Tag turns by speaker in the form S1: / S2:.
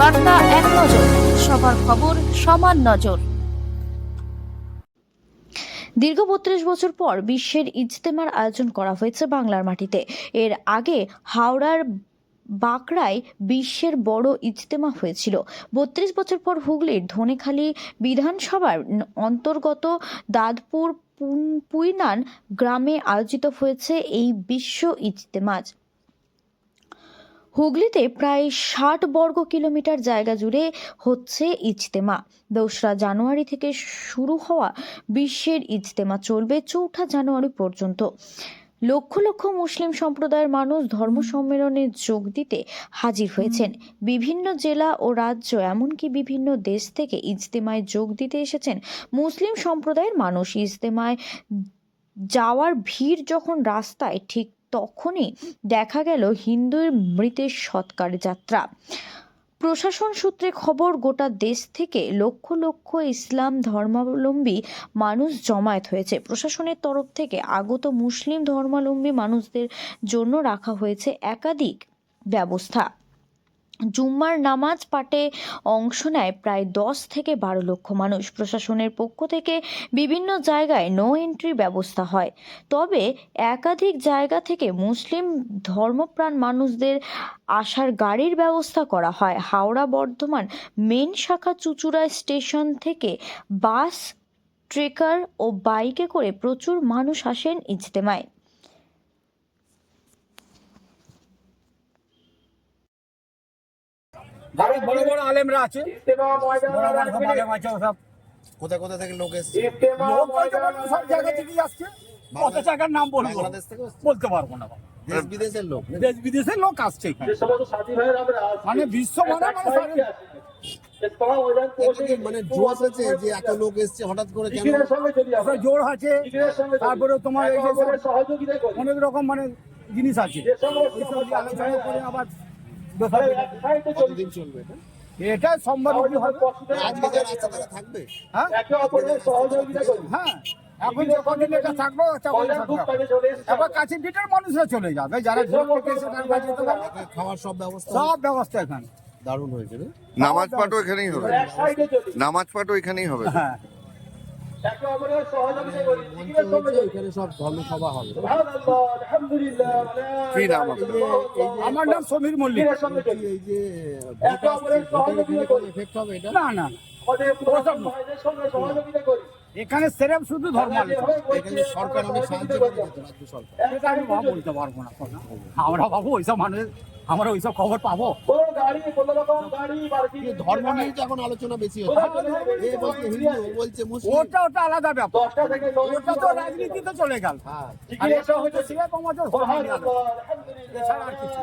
S1: বার্তা এক নজর, সবার খবর সমান নজর। দীর্ঘ বত্রিশ বছর পর বিশ্বের ইজতেমার আয়োজন করা হয়েছে বাংলার মাটিতে। এর আগে হাওড়ার বাঁকড়ায় বিশ্বের বড় ইজতেমা হয়েছিল। বত্রিশ বছর পর হুগলির ধনেখালি বিধানসভার অন্তর্গত দাদপুর পুইনান গ্রামে আয়োজিত হয়েছে এই বিশ্ব ইজতেমাজ। হুগলিতে প্রায় ষাট বর্গ কিলোমিটার জায়গা জুড়ে হচ্ছে ইজতেমা। দোসরা জানুয়ারি থেকে শুরু হওয়া বিশ্বের ইজতেমা চলবে চৌঠা জানুয়ারি পর্যন্ত। লক্ষ লক্ষ মুসলিম সম্প্রদায়ের মানুষ ধর্ম সম্মেলনে যোগ দিতে হাজির হয়েছেন। বিভিন্ন জেলা ও রাজ্য এমনকি বিভিন্ন দেশ থেকে ইজতেমায় যোগ দিতে এসেছেন মুসলিম সম্প্রদায়ের মানুষ। ইজতেমায় যাওয়ার ভিড় যখন রাস্তায় ঠিক তখনই দেখা গেল হিন্দুর মৃতের সৎকার যাত্রা। প্রশাসন সূত্রে খবর, গোটা দেশ থেকে লক্ষ লক্ষ ইসলাম ধর্মাবলম্বী মানুষ জমায়েত হয়েছে। প্রশাসনের তরফ থেকে আগত মুসলিম ধর্মাবলম্বী মানুষদের জন্য রাখা হয়েছে একাধিক ব্যবস্থা। জুম্মার নামাজ পাঠে অংশ নেয় প্রায় দশ থেকে বারো লক্ষ মানুষ। প্রশাসনের পক্ষ থেকে বিভিন্ন জায়গায় নো এন্ট্রি ব্যবস্থা হয়। তবে একাধিক জায়গা থেকে মুসলিম ধর্মপ্রাণ মানুষদের আসার গাড়ির ব্যবস্থা করা হয়। হাওড়া বর্ধমান মেন শাখা চুচুড়া স্টেশন থেকে বাস, ট্রেকার ও বাইকে করে প্রচুর মানুষ আসেন ইজতেমায়।
S2: বড় বড় বড় আলেমরা আছে। ওসব।
S3: কোথায় কোথা থেকে লোক এসছে?
S2: লোক সব জায়গা থেকেই আসছে। কত জায়গার নাম বলব
S3: বাংলাদেশ থেকে এসছে?
S2: বলতে পারব না
S3: দেশ বিদেশের লোক
S2: দেশ বিদেশের লোক আসছে মানে বিশ্ব মানে মানে
S3: জোয়াস আছে। যে এত লোক এসছে হঠাৎ করে কেন?
S2: জোর আছে তারপরে তোমার অনেক রকম মানে জিনিস আছে। আলোচনা করে আবার
S3: কতদিন চলবে এটা?
S2: এটা সোমবার অবধি হবে
S3: আজকে যারা আসছে থাকবে?
S2: হ্যাঁ? হ্যাঁ এখন যে কদিন এটা থাকব তখন এবার কাছে মানুষরা চলে যাবে যারা ঘুরতে থেকে এসে তারা কাছে
S3: খাওয়ার সব ব্যবস্থা
S2: সব ব্যবস্থা এখানে।
S3: দারুণ হয়েছে রে।
S4: নামাজ পাঠও এখানেই হবে। নামাজ পাঠও এখানেই হবে।
S2: হ্যাঁ।
S3: মঞ্চ হয়েছে এখানে সব ধর্মসভা হবে
S4: কি নাম আপনার?
S2: আমার নাম সমীর মল্লিক।
S3: এই যে হবে এটা?
S2: না না। সহযোগিতা না। এখানে সেরেম শুধু ধর্ম
S3: এখানে সরকার অনেক সাহায্য করে রাজ্য সরকার।
S2: সেটা আমি বাবা বলতে পারব না আমরা বাবু ওইসব মানুষ আমরা ওইসব খবর পাবো।
S3: ধর্ম নিয়ে তো এখন আলোচনা বেশি হচ্ছে। বলছে হিন্দু বলছে মুসলিম।
S2: ওটা ওটা আলাদা ব্যাপার। ওটা তো রাজনীতিতে চলে গেল।
S3: হ্যাঁ।
S2: আর এটা হচ্ছে। এছাড়া আর কিছু।